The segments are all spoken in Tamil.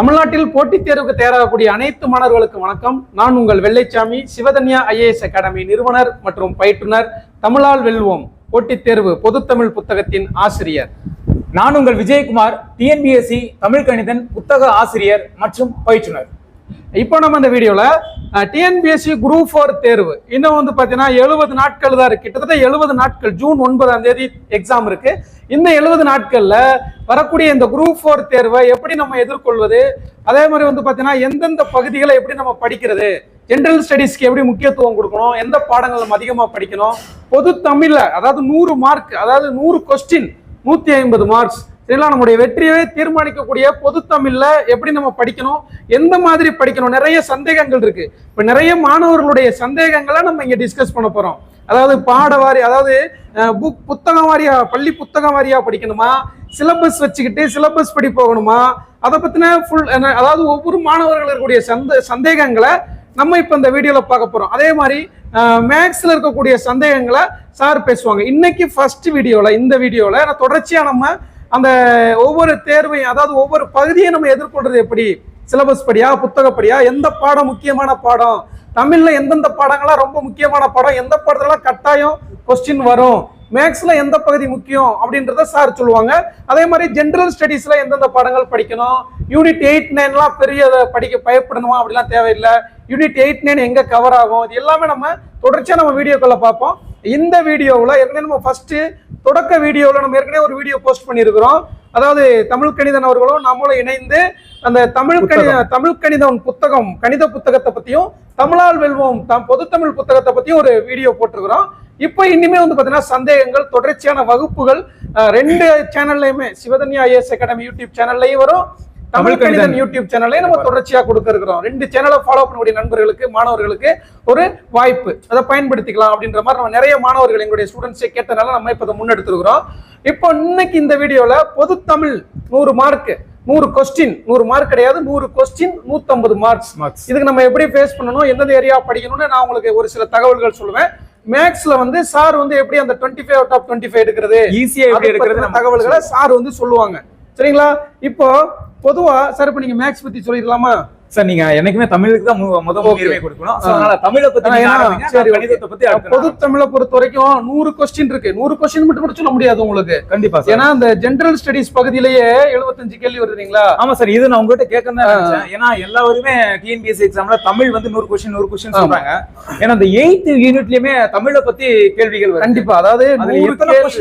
தமிழ்நாட்டில் போட்டித் தேர்வுக்கு தயாராகக்கூடிய அனைத்து மாணவர்களுக்கு வணக்கம். நான் உங்கள் வெள்ளைச்சாமி சிவதன்யா ஐஏஎஸ் அகாடமி நிறுவனர் மற்றும் பயிற்றுனர் தமிழால் வெல்வோம் போட்டித் தேர்வு பொதுத்தமிழ் புத்தகத்தின் ஆசிரியர். நான் உங்கள் விஜயகுமார் டிஎன்பிஎஸ்சி தமிழ் கணிதன் புத்தக ஆசிரியர் மற்றும் பயிற்றுனர். இப்போ நம்ம இந்த வீடியோவில் டிஎன்பிஎஸ்சி குரூப் ஃபோர் தேர்வு. இன்னும் வந்து பார்த்தீங்கன்னா எழுபது நாட்கள் தான் இருக்கு. கிட்டத்தட்ட எழுபது நாட்கள் ஜூன் ஒன்பதாம் தேதி எக்ஸாம் இருக்கு. இந்த எழுபது நாட்களில் வரக்கூடிய இந்த குரூப் ஃபோர் தேர்வை எப்படி நம்ம எதிர்கொள்வது? அதே மாதிரி வந்து பார்த்தீங்கன்னா எந்தெந்த பகுதிகளை எப்படி நம்ம படிக்கிறது? ஜென்ரல் ஸ்டடீஸ்க்கு எப்படி முக்கியத்துவம் கொடுக்கணும்? எந்த பாடங்கள் நம்ம அதிகமாக படிக்கணும்? பொது தமிழில் அதாவது நூறு மார்க் அதாவது நூறு கொஸ்டின் நூற்றி ஐம்பது மார்க்ஸ் சரிங்களா நம்முடைய வெற்றியவே தீர்மானிக்கக்கூடிய பொது தமிழ்ல எப்படி நம்ம படிக்கணும் எந்த மாதிரி படிக்கணும் நிறைய சந்தேகங்கள் இருக்கு. இப்ப நிறைய மாணவர்களுடைய சந்தேகங்களை நம்ம இங்க டிஸ்கஸ் பண்ண போறோம். அதாவது பாடவாரி அதாவது புக் புத்தகம் வாரியா பள்ளி புத்தகம் வாரியா படிக்கணுமா? சிலபஸ் வச்சுக்கிட்டு சிலபஸ் படி போகணுமா? அதை பத்தின ஃபுல் அதாவது ஒவ்வொரு மாணவர்கள் இருக்கக்கூடிய சந்த சந்தேகங்களை நம்ம இப்போ இந்த வீடியோவில் பார்க்க போறோம். அதே மாதிரி மேக்ஸில் இருக்கக்கூடிய சந்தேகங்களை சார் பேசுவாங்க. இன்னைக்கு ஃபர்ஸ்ட் வீடியோவில் இந்த வீடியோவில் நான் நம்ம அந்த ஒவ்வொரு தேர்வையும் அதாவது ஒவ்வொரு பகுதியை நம்ம எதிர்கொள்றது எப்படி? சிலபஸ் படியா புத்தகப்படியா எந்த பாடம் முக்கியமான பாடம்? தமிழ்ல எந்தெந்த பாடங்கள்லாம் ரொம்ப முக்கியமான பாடம்? எந்த பாடத்துலலாம் கட்டாயம் கொஸ்டின் வரும்? மேக்ஸ்ல எந்த பகுதி முக்கியம்? அப்படின்றத சார் சொல்லுவாங்க. அதே மாதிரி ஜென்ரல் ஸ்டடீஸ்ல எந்தெந்த பாடங்கள் படிக்கணும்? யூனிட் எயிட் நைன்லாம் பெரிய படிக்க பயப்படணுமா? அப்படிலாம் தேவையில்லை. யூனிட் எயிட் நைன் எங்க கவர் ஆகும்? இது எல்லாமே நம்ம தொடர்ச்சியா நம்ம வீடியோக்குள்ள பார்ப்போம். இந்த வீடியோவில் ஏற்கனவே நம்ம ஃபர்ஸ்ட் தொடக்க வீடியோவில் நம்ம ஏற்கனவே ஒரு வீடியோ போஸ்ட் பண்ணியிருக்கிறோம். அதாவது தமிழ் கணிதன் அவர்களும் நம்மளும் இணைந்து அந்த தமிழ் கணித தமிழ் கணிதம் புத்தகம் கணித புத்தகத்தை பத்தியும் தமிழால் வெல்வோம் தம் பொதுத்தமிழ் புத்தகத்தை பத்தியும் ஒரு வீடியோ போட்டிருக்கிறோம். இப்போ இனிமே வந்து பாத்தீங்கன்னா சந்தேகங்கள் தொடர்ச்சியான வகுப்புகள் ரெண்டு சேனல்லையுமே சிவதன்யா ஐஎஸ் அகாடமி யூடியூப் சேனல்லையும் வரும் தமிழ் கணிதன் யூடியூப் சேனல்லையும் நம்ம தொடர்ச்சியா கொடுக்க இருக்கிறோம் ரெண்டு சேனலை ஃபாலோ பண்ணக்கூடிய நண்பர்களுக்கு மாணவர்களுக்கு ஒரு வாய்ப்பு. அதை பயன்படுத்திக்கலாம் அப்படின்ற மாதிரி நம்ம நிறைய மாணவர்கள் எங்களுடைய ஸ்டூடெண்ட்ஸை கேட்டனால நம்ம இப்போ இதை முன்னெடுத்துருக்கிறோம். இப்போ இன்னைக்கு இந்த வீடியோல பொது தமிழ் நூறு மார்க் நூறு கொஸ்டின் நூறு மார்க் கிடையாது நூறு கொஸ்டின் நூத்தம்பது மார்க்ஸ் Marks. இதுக்கு நம்ம எப்படி ஃபேஸ் பண்ணணும் எந்தெந்த ஏரியா படிக்கணும்னு நான் உங்களுக்கு ஒரு சில தகவல்கள் சொல்லுவேன். மேக்ஸ்ல வந்து சார் வந்து எப்படி அந்த twenty five out of twenty five எடுக்கிறது? ஈஸியா எப்படி அதை எடுக்கிறது தகவல்களை சார் வந்து சொல்லுவாங்க. சரிங்களா? இப்போ பொதுவா சார் இப்போ நீங்க மேக்ஸ் பத்தி சொல்லிடலாமா? சார் நீங்க என்னைக்குமே தமிழுக்கு தான் மு- முத முன்னுரிமை கொடுக்கணும். அதனால தமிழை பத்தி கணிதத்தை பத்தி பொது தமிழை பொறுத்த வரைக்கும் நூறு கொஸ்டின் இருக்கு. நூறு கொஸ்டின் மட்டும் கூட சொல்ல முடியாது உங்களுக்கு. கண்டிப்பா ஏன்னா இந்த ஜெனரல் ஸ்டடிஸ் பகுதியிலேயே 75 கேள்வி வருதுங்களா ஆமா சார் இது நான் உங்ககிட்ட கேட்கணும் ஏன்னா எல்லாருமே டிஎன்பிஎஸ்சி எக்ஸாம்ல தமிழ் வந்து நூறு கொஸ்டின் நூறு கொஸ்டின். சொல்றாங்க. ஏன்னா அந்த எயித் யூனிட்லயுமே தமிழை பத்தி கேள்விகள் வரும் கண்டிப்பா. அதாவது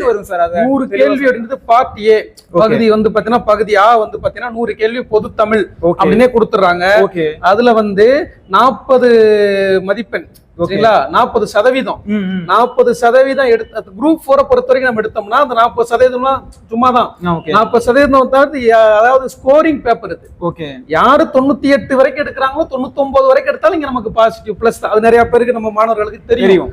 வரும் சார்? அது நூறு கேள்வி அப்படின்றது பார்ட் ஏ பகுதி வந்து பாத்தீங்கன்னா பகுதி ஆ வந்து பாத்தீங்கன்னா நூறு கேள்வி பொது தமிழ் அப்படின்னே கொடுத்துறாங்க அதுல வந்து நாற்பது மதிப்பெண். சரிங்களா? நாற்பது சதவீதம். நாற்பது சதவீதம் எடுத்து குரூப் ஃபோரை பொறுத்த வரைக்கும் நம்ம எடுத்தோம்னா அந்த நாற்பது சதவீதம்லாம் சும்மா தான் நாற்பது சதவீதம் தவிர்த்து அதாவது ஸ்கோரிங் பேப்பர் இது. ஓகே. யாரு தொண்ணூத்தி எட்டு வரைக்கும் எடுக்கிறாங்களோ தொண்ணூத்தி ஒன்பது வரைக்கும் எடுத்தாலும் இங்க நமக்கு பாசிட்டிவ் பிளஸ் அது நிறைய பேருக்கு நம்ம மாணவர்களுக்கு தெரியும்.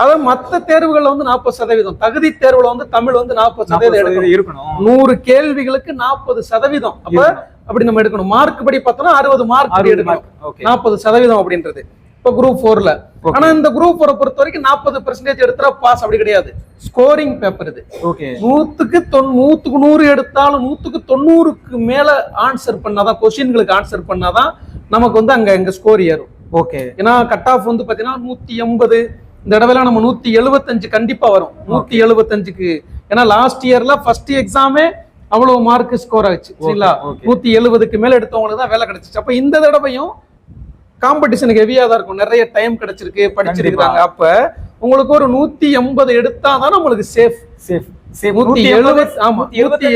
அதாவது மத்த தேர்வுகள்ல வந்து நாற்பது சதவீதம் தகுதி தேர்வுல வந்து தமிழ் வந்து நாற்பது சதவீதம் இருக்கணும். நூறு கேள்விகளுக்கு நாற்பது சதவீதம். அப்ப அப்படி நம்ம எடுக்கணும். மார்க் படி பார்த்தோம்னா அறுபது மார்க் எடுக்கணும். நாற்பது சதவீதம் அப்படின்றது. இப்ப குரூப் போர்ல Okay. ஆனா இந்த குரூப் போரை பொறுத்த வரைக்கும் நாற்பது பெர்சன்டேஜ் எடுத்தா பாஸ் அப்படி கிடையாது. ஸ்கோரிங் பேப்பர் இது. ஓகே நூத்துக்கு தொன் நூத்துக்கு நூறு எடுத்தாலும் நூத்துக்கு தொண்ணூறுக்கு மேல ஆன்சர் பண்ணாதான் கொஸ்டின்களுக்கு ஆன்சர் பண்ணாதான் நமக்கு வந்து அங்க எங்க ஸ்கோர் ஏறும். ஓகே ஏன்னா கட் ஆஃப் வந்து பாத்தீங்கன்னா நூத்தி எண்பது. இந்த தடவை நம்ம நூத்தி எழுபத்தஞ்சு கண்டிப்பா வரும். நூத்தி எழுபத்தஞ்சுக்கு ஏன்னா லாஸ்ட் இயர்ல ஃபர்ஸ்ட் எக்ஸாமே அவ்வளவு மார்க் ஸ்கோர் ஆச்சு. சரிங்களா. நூத்தி எழுபதுக்கு மேல எடுத்தவங்களுக்கு தான் வேலை கிடைச்சிச்சு. அப்ப இந்த தடவையும் காம்படிஷனுக்கு ஹெவியா தான் இருக்கும். நிறைய டைம் கிடைச்சிருக்கு படிச்சிருக்காங்க அப்ப உங்களுக்கு ஒரு நூத்தி எண்பது எடுத்தாதான் நம்மளுக்கு சேஃப் சேஃப்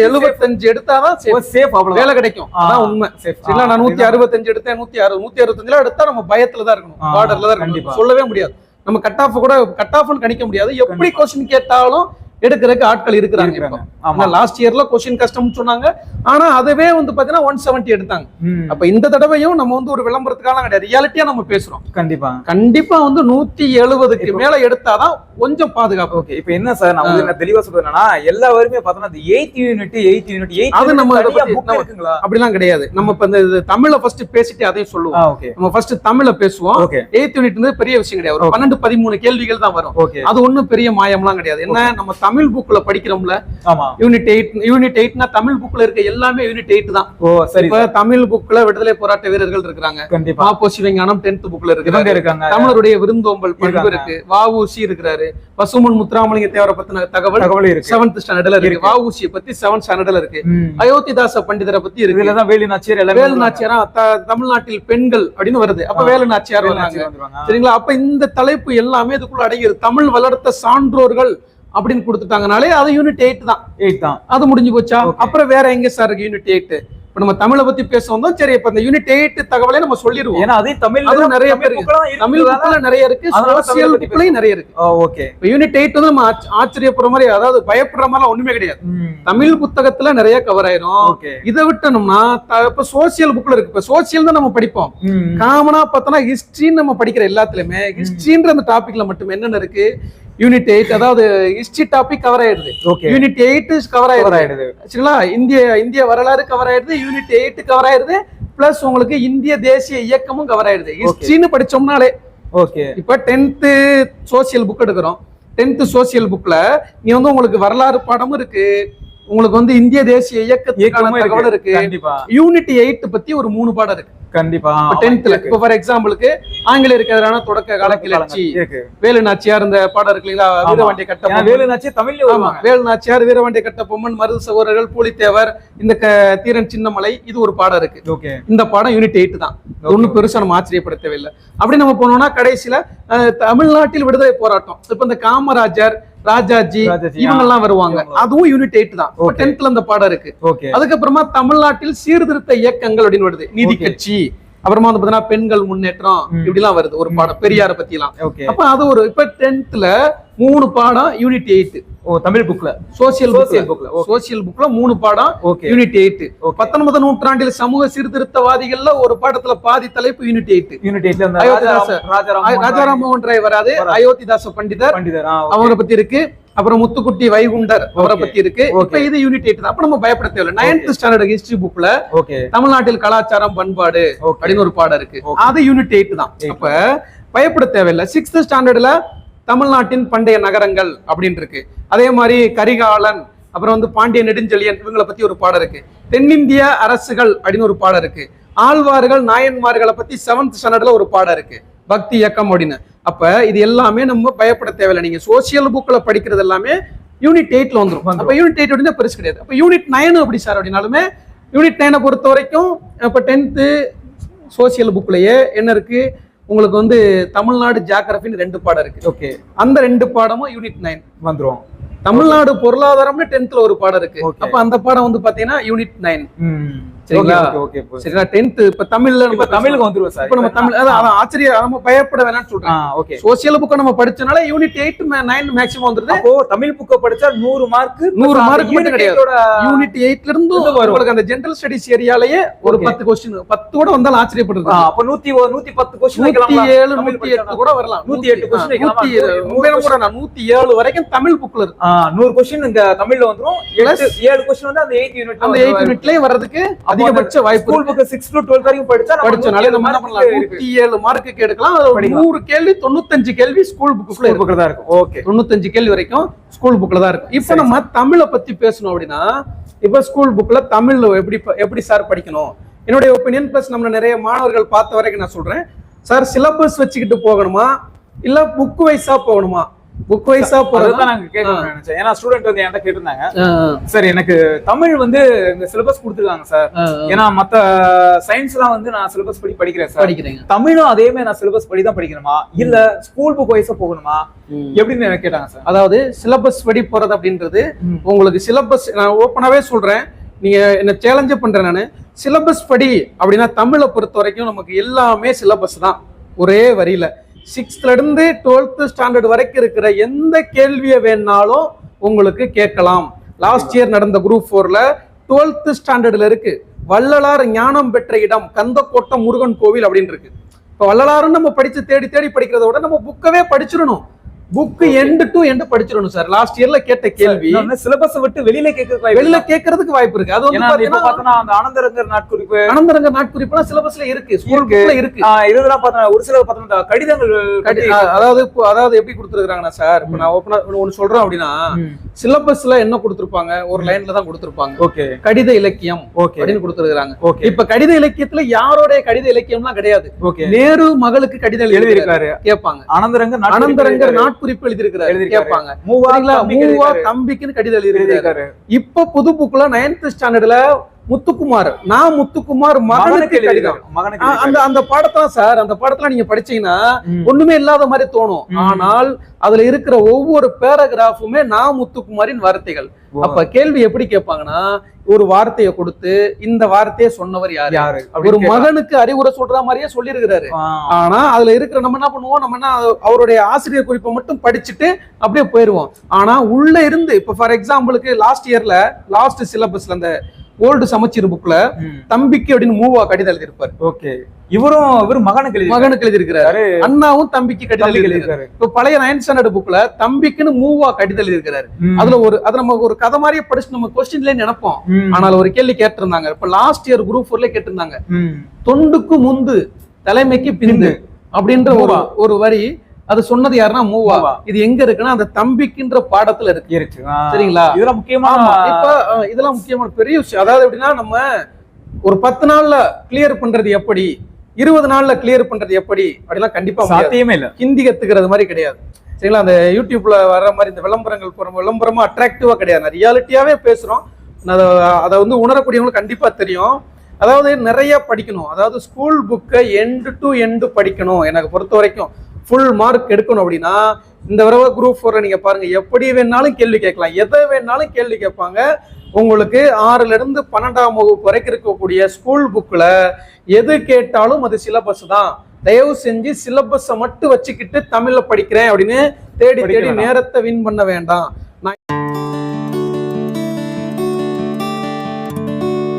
எழுபத்தஞ்சு எடுத்தாதான். சேஃப் அவ்வளவு வேலை கிடைக்கும். அதான் உண்மை. சரிங்களா? நான் நூத்தி அறுபத்தஞ்சு எடுத்தேன். நூத்தி அறுபது நூத்தி அறுபத்தஞ்சுல எடுத்தா நம்ம பயத்துல தான் இருக்கணும். பார்டர்ல தான். இருக்கணும். சொல்லவே முடியாது. நம்ம கட் ஆஃப் கூட கட் ஆஃப்னு கணிக்க முடியாது. எப்படி கொஸ்டின் கேட்டாலும் எடுக்கிறதுக்கு ஆட்கள் இருக்கிறாங்க. ஆமா. லாஸ்ட் இயர்ல கொஸ்டின் கஷ்டம்னு சொன்னாங்க. ஆனா அதுவே வந்து பாத்தீங்கன்னா ஒன் செவன்டி எடுத்தாங்க. அப்ப இந்த தடவையும் நம்ம வந்து ஒரு விளம்பரத்துக்காக கிடையாது. ரியாலிட்டியா நம்ம பேசுறோம். கண்டிப்பா. கண்டிப்பா வந்து நூத்தி எழுபதுக்கு மேல எடுத்தாதான் கொஞ்சம் பாதுகாப்பு. ஓகே இப்போ என்ன சார் நான் வந்து என்ன தெளிவா சொல்றது என்னன்னா எல்லாருமே பார்த்தோம்னா அந்த eighth unit eighth unit eighth அது நம்ம அப்படிலாம் கிடையாது. நம்ம இப்ப இந்த தமிழை ஃபர்ஸ்ட் பேசிட்டு அதையும் சொல்லுவோம். ஓகே நம்ம ஃபர்ஸ்ட் தமிழ்ல பேசுவோம். ஓகே எயித் யூனிட் வந்து பெரிய விஷயம் கிடையாது. ஒரு. பன்னெண்டு பதிமூணு கேள்விகள் தான் வரும். ஓகே அது ஒண்ணும் பெரிய மாயம்லாம் கிடையாது. என்ன நம்ம தமிழ் புக்ல படிக்கிறோம்ல. யூனிட் எயிட் யூனிட் எயிட்னா தமிழ் புக்ல இருக்க எல்லாமே யூனிட் எயிட் தான். ஓ சரி. இப்ப தமிழ் புக்ல விடுதலை போராட்ட வீரர்கள் இருக்கிறாங்க. கண்டிப்பா. மாப்போ சிவஞானம் டென்த் புக்ல இருக்காங்க. தமிழருடைய விருந்தோம்பல் பண்பு இருக்காங்க. இருக்கு. வஉசி இருக்கிறாரு. பசுமன் முத்துராமலிங்க தேவரை பத்தின தகவல். தகவல் இருக்கு. செவன்த் ஸ்டாண்டர்ட்ல இருக்கு. வஉசியை பத்தி செவன்த் ஸ்டாண்டர்ட்ல இருக்கு. அயோத்திதாச பண்டிதரை பத்தி இருக்கு. இதுலதான் வேலு நாச்சியார் எல்லாமே வேலு நாச்சியாரா? தமிழ்நாட்டில் பெண்கள் அப்படின்னு வருது. அப்ப. வேலு நாச்சியார். சரிங்களா? அப்ப இந்த தலைப்பு எல்லாமே இதுக்குள்ள அடங்கியது தமிழ் வளர்த்த சான்றோர்கள் அப்படின்னு கொடுத்துட்டாங்கனாலே அது யூனிட் எயிட் தான். எயிட் தான். அது முடிஞ்சு போச்சா. அப்புறம் வேற எங்க சார் இருக்கு யூனிட் எயிட் இப்ப நம்ம தமிழை பத்தி பேச வந்தோம் சரி இப்ப இந்த யூனிட் எயிட் தகவலை நம்ம சொல்லிடுவோம். ஏன்னா அதே தமிழ் அதுவும் நிறைய பேர் தமிழ் புக்ல நிறைய இருக்கு. சோசியல் புக்லயும் நிறைய இருக்கு. ஓகே இப்ப யூனிட் எயிட் வந்து நம்ம ஆச்ச- ஆச்சரியப்படுற மாதிரி அதாவது பயப்படுற மாதிரி ஒண்ணுமே கிடையாது. தமிழ் புத்தகத்துல நிறைய கவர் ஆயிரும். இதை விட்டோம்னா இப்ப சோசியல் புக்ல இருக்கு. இப்ப சோசியல் தான் நம்ம படிப்போம். காமனா பார்த்தோம்னா ஹிஸ்டரின்னு நம்ம படிக்கிற எல்லாத்துலயுமே ஹிஸ்டரின்ற அந்த டாபிக்ல மட்டும் என்னென்ன இருக்கு? யூனிட் எயிட் அதாவது ஹிஸ்டரி டாபிக் கவர் ஆயிடுது. யூனிட் எயிட் கவர் ஆயிடுது. சரிங்களா? இந்திய இந்திய வரலாறு கவர் ஆயிடுது. யூனிட் எயிட் கவர் ஆயிடுது. பிளஸ் உங்களுக்கு இந்திய தேசிய இயக்கமும் கவர் ஆயிடுது. ஹிஸ்டரின்னு படிச்சோம்னாலே. ஓகே இப்ப டென்த்து சோசியல் புக் எடுக்கிறோம். டென்த்து சோசியல் புக்ல நீ வந்து உங்களுக்கு வரலாறு பாடமும் இருக்கு. உங்களுக்கு வந்து இந்திய தேசிய இயக்கத்துக்கான இயக்கமும் தகவல் இருக்கு. யூனிட் எயிட் பத்தி ஒரு மூணு பாடம் இருக்கு. கண்டிப்பா. டென்த்ல இப்ப ஃபார் எக்ஸாம்பிளுக்கு ஆங்கிலேயருக்கு எதிரான தொடக்க கால கிளர்ச்சி வேலு நாச்சியார் இந்த பாடம் இருக்கு இல்லைங்களா. வீரவாண்டிய கட்ட. வேலு நாச்சியார் ஆமா. வருவாங்க. வேலு நாச்சியார் வீரவாண்டிய கட்ட பொம்மன் மருது சகோதரர்கள் பூலித்தேவர் இந்த தீரன் சின்னமலை இது ஒரு பாடம் இருக்கு. இந்த பாடம் யூனிட் எயிட் தான். ஒன்றும் பெருசா நம்ம ஆச்சரியப்பட தேவையில்லை அப்படி நம்ம போனோம்னா கடைசியில தமிழ்நாட்டில் விடுதலை போராட்டம். இப்ப இந்த காமராஜர் ராஜாஜி இவங்க எல்லாம் வருவாங்க. அதுவும் யூனிட் எயிட் தான். டென்த்ல அந்த பாடம் இருக்கு. அதுக்கப்புறமா தமிழ்நாட்டில் சீர்திருத்த இயக்கங்கள் அப்படின்னு வருது. நீதி. கட்சி. அப்புறமா வந்து பாத்தீங்கன்னா பெண்கள் முன்னேற்றம். இப்படி எல்லாம் வருது. ஒரு பாடம். பெரியார பத்தி எல்லாம் அப்ப அது ஒரு இப்ப டென்த்ல மூணு பாடம் யூனிட் எயிட் ஓ தமிழ் புக்ல சோசியல் Social புக்ல. சோசியல் புக்ல மூணு பாடம் ஓகே யூனிட் எயிட் பத்தொன்பது நூற்றாண்டில் சமூக சீர்திருத்தவாதிகள்ல ஒரு பாடத்துல பாதி தலைப்பு யூனிட் எயிட் யூனிட் எயிட்ல. ராஜாராம் மோகன் ராய் வராது. அயோத்திதாச பண்டிதர். பண்டிதர். அவரை பத்தி இருக்கு. அப்புறம் முத்துக்குட்டி வைகுண்டர் அவரை. பத்தி இருக்கு. இப்ப இது யூனிட் எயிட் அப்ப நம்ம பயப்பட தேவையில்லை. நைன்த் ஸ்டாண்டர்ட் ஹிஸ்டரி புக்ல ஓகே தமிழ்நாட்டில் கலாச்சாரம் பண்பாடு அப்படின்னு ஒரு பாடம் இருக்கு. அது யூனிட் எயிட் தான். அப்ப பயப்பட தேவையில்லை. சிக்ஸ்த் ஸ்டாண்டர்ட்ல தமிழ்நாட்டின் பண்டைய நகரங்கள் அப்படின்னு இருக்கு அதே மாதிரி கரிகாலன் அப்புறம் வந்து பாண்டிய நெடுஞ்செழியன் இவங்களை பத்தி ஒரு பாடம் இருக்கு. தென்னிந்திய அரசுகள் அப்படின்னு ஒரு பாடம் இருக்கு. ஆழ்வார்கள் நாயன்மார்களை பத்தி செவன்த் ஸ்டாண்டர்ட்ல ஒரு பாடம் இருக்கு. பக்தி இயக்கம் அப்படின்னு. அப்ப இது எல்லாமே நம்ம பயப்பட தேவையில்லை. நீங்க சோசியல் புக்ல படிக்கிறது எல்லாமே யூனிட் எயிட்ல வந்துரும். அப்ப யூனிட் எயிட் அப்படின்னா பெருசு கிடையாது. அப்ப யூனிட் நைன் அப்படி சார் அப்படின்னாலுமே யூனிட் நைனை பொறுத்த வரைக்கும் இப்போ டென்த்து சோசியல் புக்லயே என்ன இருக்கு? உங்களுக்கு வந்து தமிழ்நாடு ஜாகிரபின்னு ரெண்டு பாடம் இருக்கு. ஓகே. அந்த ரெண்டு பாடமும் யூனிட் நைன் வந்துரும். தமிழ்நாடு பொருளாதாரம்னு டென்த்ல ஒரு பாடம் இருக்கு. அப்ப அந்த பாடம் வந்து பாத்தீங்கன்னா யூனிட் நைன் சரிங்களா? ஓகே சரிங்களா? டென்த் இப்ப தமிழ்ல நம்ம தமிழுக்கு வந்துருவோம் சார். இப்ப நம்ம தமிழ் அதான் அதான் ஆச்சரிய நம்ம பயப்பட வேணாம்னு சொல்றேன் ஓகே. சோசியல் புக்கை நம்ம படிச்சனால யூனிட் எயிட் நைன் மேக்ஸிமம் வந்துருது. அப்போ தமிழ் புக்க படிச்சா நூறு மார்க் நூறு mark மட்டும் கிடையாது. யூனிட் எயிட்ல இருந்து. உங்களுக்கு அந்த ஜெனரல் ஸ்டடிஸ் ஏரியாலயே ஒரு. பத்து கொஸ்டின் பத்து கூட வந்தாலும் ஆச்சரியப்படுறது. அப்ப நூத்தி நூத்தி பத்து கொஸ்டின் நூத்தி ஏழு நூத்தி எட்டு கூட வரலாம். நூத்தி எட்டு வைக்கலாமா? நூத்தி கூட நான் நூத்தி ஏழு வரைக்கும் தமிழ் புக்ல இருக்கு. நூறு கொஸ்டின் இங்க தமிழ்ல வந்துரும். ஏழு கொஸ்டின் வந்து அந்த எயிட் யூனிட் அந்த எயிட் யூனிட்லயே வர்றதுக்கு அதிகபட்ச வாய்ப்பு school book six to twelfth வரைக்கும் படிச்சா படிச்சனாலே நம்ம என்ன 107 பண்ணலாம். நூத்தி ஏழு மார்க்குக்கு எடுக்கலாம். நூறு கேள்வி தொண்ணூத்தஞ்சு கேள்வி ஸ்கூல் இருக்கு புக்ல தான் இருக்கும். ஓகே தொண்ணூத்தஞ்சு கேள்வி வரைக்கும் ஸ்கூல் புக்ல தான் இருக்கும். இப்போ நம்ம தமிழை பத்தி பேசணும் அப்படின்னா இப்ப ஸ்கூல் புக்ல தமிழ்ல எப்படி எப்படி சார் படிக்கணும்? என்னுடைய ஒப்பீனியன் பிளஸ் நம்ம நிறைய மாணவர்கள் பார்த்த வரைக்கும் நான் சொல்றேன். சார் சிலபஸ் வச்சுக்கிட்டு போகணுமா? இல்ல புக் வைஸா போகணுமா? புக் வைஸா போறது அதுதான் நாங்க கேட்கணும்னு நினைச்சேன். ஏன்னா ஸ்டூடெண்ட் வந்து என்கிட்ட கேட்டிருந்தாங்க. சார் எனக்கு தமிழ் வந்து இந்த சிலபஸ் கொடுத்துருக்காங்க சார் ஏன்னா மத்த சயின்ஸ்லாம் வந்து நான் சிலபஸ் படி படிக்கிறேன் சார் படிக்கிறீங்க. தமிழும் அதே மாதிரி நான் சிலபஸ் படி தான் படிக்கணுமா? இல்ல ஸ்கூல் புக் வைஸா போகணுமா? எப்படின்னு கேட்டாங்க சார் அதாவது சிலபஸ் படி போறது அப்படின்றது. உங்களுக்கு சிலபஸ் நான் ஓப்பனாவே சொல்றேன். நீங்க என்ன சேலஞ்சே பண்றேன் நான். சிலபஸ் படி அப்படின்னா தமிழை பொறுத்த வரைக்கும் நமக்கு எல்லாமே சிலபஸ் தான். ஒரே வரியில. சிக்ஸ்த்லேருந்து டுவெல்த்து ஸ்டாண்டர்ட் வரைக்கும் இருக்கிற எந்த கேள்வியை வேணாலும் உங்களுக்கு கேட்கலாம். லாஸ்ட் இயர் நடந்த குரூப் ஃபோரில் டுவெல்த்து ஸ்டாண்டர்டில் இருக்குது வள்ளலார் ஞானம் பெற்ற இடம் கந்தக்கோட்டம் முருகன் கோவில் அப்படின்னு இருக்கு. இப்போ வள்ளலாருன்னு நம்ம படித்து தேடி தேடி படிக்கிறத விட நம்ம புக்கவே படிச்சிடணும். புக் எண்டு டு எண்டு படிச்சிடணும் சார். லாஸ்ட் இயர்ல கேட்ட கேள்வி. சிலபஸ் விட்டு வெளியில கேட்க வெளியில கேட்கறதுக்கு வாய்ப்பு இருக்கு. அது வந்து பாத்தீங்கன்னா அந்த ஆனந்தரங்கர் நாட்குறிப்பு. அனந்தரங்க நாட்குறிப்புலாம் சிலபஸ்ல இருக்கு. ஸ்கூல். புக்ல இருக்கு. இதெல்லாம் பார்த்தா ஒரு சில பார்த்தோம்னா கடிதங்கள் அதாவது அதாவது எப்படி கொடுத்துருக்காங்கன்னா சார் இப்போ நான் ஓப்பனா ஒன்னு சொல்றேன் அப்படின்னா. சிலபஸ்ல என்ன கொடுத்திருப்பாங்க? ஒரு லைன்ல தான் கொடுத்திருப்பாங்க. ஓகே. கடித இலக்கியம் ஓகே. அப்படின்னு கொடுத்துருக்காங்க ஓகே. இப்ப கடித இலக்கியத்துல யாரோடைய கடித இலக்கியம்லாம் கிடையாது. ஓகே. நேரு மகளுக்கு கடிதம் எழுதி எழுதியிருக்காரு. கேட்பாங்க. ஆனந்தரங்கர் அனந்தரங்கர் நாட்குறிப்பு எழுதியிருக்கிறாரு. கேட்பாங்க. மூவா. தம்பிக்குன்னு கடிதம் எழுதியிருக்காரு. இப்ப புது புக்ல நைன்த் ஸ்டாண்டர்ட்ல முத்துக்குமார் நான் முத்துக்குமார் மகனுக்கு கடிதம் அந்த. அந்த பாடத்தான் சார் அந்த பாடத்துல நீங்க படிச்சீங்கன்னா. ஒண்ணுமே இல்லாத மாதிரி தோணும். ஆனால் அதுல இருக்கிற ஒவ்வொரு பேராகிராஃபுமே நான் முத்துக்குமாரின் வார்த்தைகள். அப்ப கேள்வி எப்படி கேட்பாங்கன்னா ஒரு வார்த்தையை கொடுத்து இந்த வார்த்தையை சொன்னவர் யாரு யாரு ஒரு. மகனுக்கு அறிவுரை சொல்ற மாதிரியே சொல்லியிருக்கிறாரு. ஆனா அதுல இருக்கிற நம்ம என்ன பண்ணுவோம் நம்ம என்ன அவருடைய ஆசிரியர் குறிப்பை மட்டும் படிச்சுட்டு அப்படியே போயிருவோம் ஆனா உள்ள இருந்து இப்ப ஃபார் எக்ஸாம்பிளுக்கு லாஸ்ட் இயர்ல லாஸ்ட் சிலபஸ்ல அந்த ஓல்டு சமச்சீர் புக்ல. தம்பிக்கு அப்படின்னு மூவா கடிதம் எழுதியிருப்பாரு. ஓகே. இவரும் இவரும் மகனுக்கு எழுதி மகனுக்கு எழுதியிருக்கிறாரு. அண்ணாவும் தம்பிக்கு கடிதம் எழுதியிருக்காரு. இப்ப பழைய நைன்த் ஸ்டாண்டர்ட் புக்ல தம்பிக்குன்னு மூவா கடிதம் எழுதியிருக்காரு ம். அதுல ஒரு அது நம்ம ஒரு கதை மாதிரியே படிச்சு நம்ம கொஸ்டின்ல நினைப்போம். ஆனால் ஒரு கேள்வி கேட்டிருந்தாங்க. இப்ப லாஸ்ட் இயர் குரூப் ஃபோர்ல கேட்டிருந்தாங்க. தொண்டுக்கு முந்து தலைமைக்கு பிந்து அப்படின்ற ஒரு. ஒரு வரி அது சொன்னது யாருன்னா மூவா. இது எங்க இருக்குன்னா அந்த தம்பிக்குன்ற பாடத்துல இருக்கு. இருக்கு. சரிங்களா? இதெல்லாம் முக்கியமான இப்ப இதெல்லாம் முக்கியமான பெரிய விஷயம். அதாவது எப்படின்னா நம்ம ஒரு பத்து நாள்ல கிளியர் பண்றது எப்படி? இருபது நாள்ல கிளியர் பண்றது எப்படி? அப்படிலாம் கண்டிப்பா. சாத்தியமே இல்ல. ஹிந்தி கத்துக்கிறது மாதிரி கிடையாது. சரிங்களா? அந்த யூடியூப்ல வர்ற மாதிரி இந்த விளம்பரங்கள் போற விளம்பரமா அட்ராக்டிவா கிடையாது. ரியாலிட்டியாவே பேசுறோம். அதை அதை வந்து உணரக்கூடியவங்களுக்கு கண்டிப்பா தெரியும். அதாவது நிறைய படிக்கணும். அதாவது ஸ்கூல் புக்கை எண்டு டு எண்டு படிக்கணும். எனக்கு பொறுத்த வரைக்கும். ஃபுல் மார்க் எடுக்கணும் அப்படின்னா இந்த தடவை குரூப் ஃபோர்ல நீங்க பாருங்க எப்படி வேணாலும் கேள்வி கேட்கலாம். எதை வேணாலும் கேள்வி கேட்பாங்க. உங்களுக்கு ஆறுல இருந்து பன்னெண்டாம் வகுப்பு வரைக்கும் இருக்கக்கூடிய ஸ்கூல் புக்ல எது கேட்டாலும் அது சிலபஸ் தான். தயவு செஞ்சு சிலபஸை மட்டும் வச்சுக்கிட்டு தமிழ்ல படிக்கிறேன் அப்படின்னு தேடி தேடி. நேரத்தை வின் பண்ண வேண்டாம்.